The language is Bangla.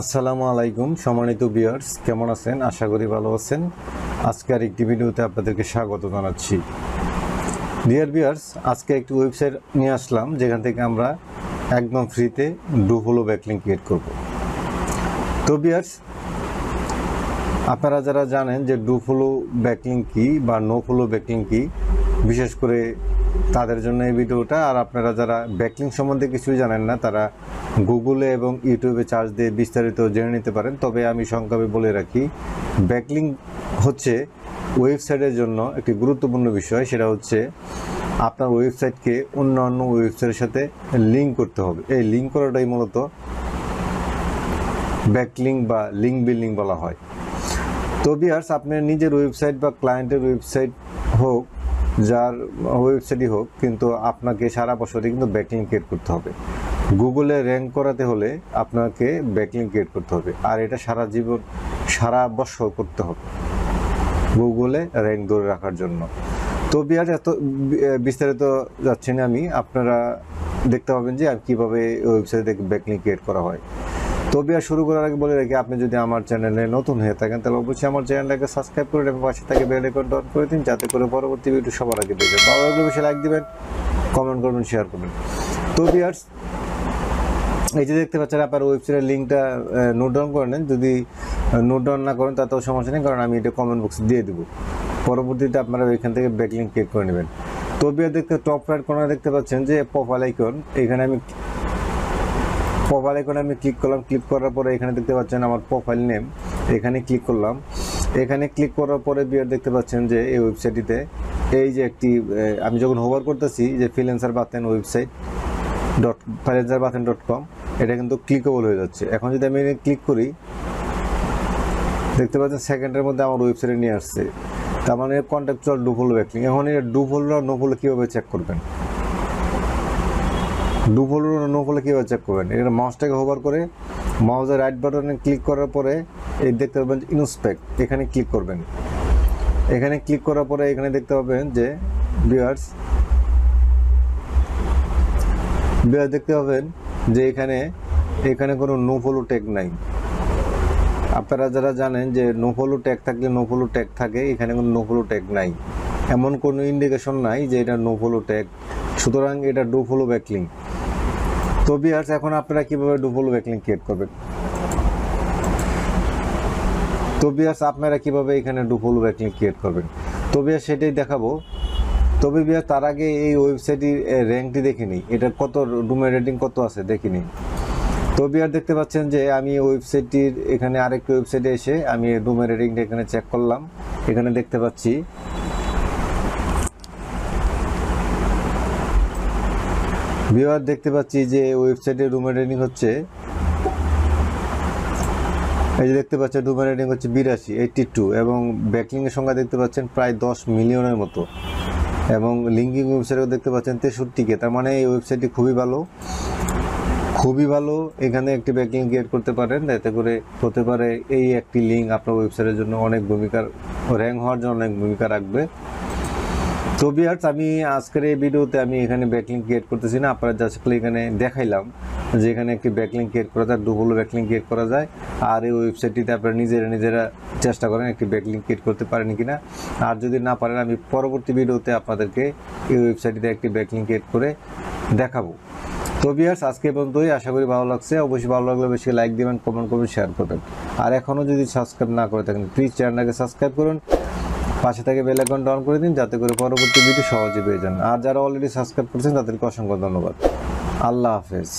আসসালামু আলাইকুম, সম্মানিত বিয়ার্স কেমন আছেন? আশা করি ভালো আছেন। আজকে আর একটি ভিডিওতে আপনাদেরকে স্বাগত জানাচ্ছি। ডিয়ার বিয়ার্স আজকে একটি ওয়েবসাইট নিয়ে আসলাম, যেখান থেকে আমরা একদম ফ্রিতে ডু হলো ব্যাকলিং ক্রিয়েট করব। তো বিয়ার্স আপনারা যারা জানেন যে ডু ফলো ব্যাকলিং কি বা নো ফলো ব্যাকলিং কি, বিশেষ করে তাদের জন্য এই ভিডিওটা, আর আপনারা যারা ব্যাকলিং সম্বন্ধে কিছুই জানেন না, তারা গুগলে এবং ইউটিউবে চার্জ দিয়ে বিস্তারিত জেনে নিতে পারেন। তবে আমি সংক্ষেপে বলে রাখি ব্যাকলিং হচ্ছে ওয়েবসাইটের জন্য একটি গুরুত্বপূর্ণ বিষয়, সেটা হচ্ছে আপনার ওয়েবসাইটকে অন্যান্য ওয়েবসাইটের সাথে লিঙ্ক করতে হবে। এই লিঙ্ক করাটাই মূলত ব্যাকলিং বা লিঙ্ক বিল্ডিং বলা হয়। তো বিয়ার্স আপনার নিজের ওয়েবসাইট বা ক্লায়েন্টের ওয়েবসাইট হোক যার ওয়েবসাইটই হোক, কিন্তু আপনাকে সারা বছরই কিন্তু ব্যাকলিং ক্রিয়েট করতে হবে। গুগলে র্যাঙ্ক করাতে হলে আপনাকে ব্যাকলিং ক্রিয়েট করতে হবে, আর এটা সারা জীবন, সারা বছর করতে হবে। গুগলে র্যাঙ্ক ধরে রাখার জন্য। তো বিয়ার এত, বিস্তারিত যাচ্ছি না আমি, আপনারা দেখতে পাবেন যে আর কীভাবে ওয়েবসাইটে ব্যাকলিং ক্রিয়েট করা হয়। তো বিয়ার শুরু করার আগে বলে রাখি, আপনি যদি আমার চ্যানেলে নতুন হয়ে থাকেন, তাহলে অবশ্যই আমার চ্যানেলটাকে সাবস্ক্রাইব করে এবং পাশে থেকে বেল আইকন অন করে দিন, যাতে করে পরবর্তী ভিডিও সবার আগে দেখবেন ভালো লাগলে বেশি লাইক দিবেন কমেন্ট করবেন শেয়ার করবেন। তো বিয়ার্স এই যে দেখতে পাচ্ছেন আপনার ওয়েবসাইটের লিঙ্কটা নোট ডাউন করে নেন। যদি নোট ডাউন না করেন, তাতেও সমস্যা নেই, কারণ আমি এটা কমেন্ট বক্সে দিয়ে দেবো। পরবর্তীতে আপনারা এখান থেকে ব্যাকলিঙ্ক ক্লিক করে নেবেন। তো বিয়ার দেখতে টপ রাইট কর্নার দেখতে পাচ্ছেন যে প্রোফাইল আইকন এখানে আমি প্রোফাইল আইকনে আমি ক্লিক করলাম ক্লিক করার পরে এখানে দেখতে পাচ্ছেন আমার প্রোফাইল নেম এখানে ক্লিক করলাম। এখানে ক্লিক করার পরে বিয়ার দেখতে পাচ্ছেন যে এই ওয়েবসাইটটিতে এই যে একটি আমি যখন হোভার করতেছি যে freelancer Baten website dot freelancer Baten dot com এটা কিন্তু ক্লিকেবল হয়ে যাচ্ছে। এখন যদি আমি ক্লিক করি, দেখতে পাচ্ছেন সেকেন্ডের মধ্যে আমার ওয়েবসাইটে নিয়ে আসছে। তার মানে কন্ট্যাকচুয়াল ডুফল ব্যাকলিং এখন এটা ডুফল আর নোফল কীভাবে চেক করবেন? ডুফল নোফলে কীভাবে চেক করবেন? এখানে মাউসটাকে হোভার করে মাউসের রাইট বাটনে ক্লিক করার পরে এই দেখতে পাবেন ইনস্পেক্ট এখানে ক্লিক করবেন। এখানে ক্লিক করার পরে এখানে দেখতে পাবেন যে বিয়ার্স বিয়ার দেখতে পাবেন যে এখানে এখানে কোনো নো ফলো ট্যাগ নাই। আপনারা যারা জানেন যে নো ফলো ট্যাগ থাকলে নো ফলো ট্যাগ থাকে, এখানে কোনো নো ফলো ট্যাগ নাই। এমন কোনো ইন্ডিকেশন নাই যে এটা নো ফলো ট্যাগ সুতরাং এটা ডু ফলো ব্যাকলিং তো বিয়ার্স এখন আপনারা কীভাবে ডু ফলো ব্যাকলিং ক্রিয়েট করবেন? তো বিয়ার্স আপনারা কীভাবে এখানে ডু ফলো ব্যাকলিং ক্রিয়েট করবেন? তো বিয়ার সেটাই দেখাবো। তবে বিয়ার তার আগে এই ওয়েবসাইটের র্যাঙ্কটি দেখে নিই। এটার কত ডুমের রেটিং কত আছে দেখে নিই। তো বিয়ার দেখতে পাচ্ছেন যে আমি ওয়েবসাইটটির এখানে আরেকটি ওয়েবসাইটে এসে আমি ডুমের রেটিংটা এখানে চেক করলাম। এখানে দেখতে পাচ্ছি বিয়ার দেখতে পাচ্ছি যে ওয়েবসাইটের রুমের রেটিং হচ্ছে। এই যে দেখতে পাচ্ছেন ডুমের রেটিং হচ্ছে বিরাশি এইটটি টু এবং ব্যাকলিংয়ের সংখ্যা দেখতে পাচ্ছেন প্রায় দশ মিলিয়নের মতো। এবং লিঙ্কিং ওয়েবসাইটও দেখতে পাচ্ছেন তেষট্টিকে। তার মানে এই ওয়েবসাইটটি খুবই ভালো। খুবই ভালো। এখানে একটি ব্যাকলিং ক্রিয়েট করতে পারেন। এতে করে হতে পারে এই একটি লিঙ্ক আপনার ওয়েবসাইটের জন্য অনেক ভূমিকার র্যাঙ্ক হওয়ার জন্য অনেক ভূমিকা রাখবে। তো বিহার্স আমি আজকের এই ভিডিওতে আমি এখানে ব্যাকলিং ক্রিয়েট করতেছি না। আপনারা জাস্ট এখানে দেখাইলাম যে এখানে একটি ব্যাকলিং ক্রিয়েট করা যায় ডুবল ব্যাকলিং ক্রিয়েট করা যায়। আর এই ওয়েবসাইটটিতে আপনারা নিজেরা নিজেরা চেষ্টা করেন একটি ব্যাকলিং ক্রিয়েট করতে পারেন কিনা। আর যদি না পারেন, আমি পরবর্তী ভিডিওতে আপনাদেরকে এই ওয়েবসাইটটিতে একটি ব্যাকলিং ক্রিয়েট করে দেখাবো। তো বিয়ার্স আজকে পর্যন্তই। আশা করি ভালো লাগছে। অবশ্যই ভালো লাগলে বেশি লাইক দিবেন কমেন্ট করবেন শেয়ার করবেন। আর এখনও যদি সাবস্ক্রাইব না করে থাকেন প্লিজ চ্যানেলটাকে সাবস্ক্রাইব করুন। পাশে থেকে বেল আইকনটা অন করে দিন, যাতে করে পরবর্তী ভিডিও সহজে পেয়ে যান। আর যারা অলরেডি সাবস্ক্রাইব করেছেন, তাদেরকে অসংখ্য ধন্যবাদ। আল্লাহ হাফেজ।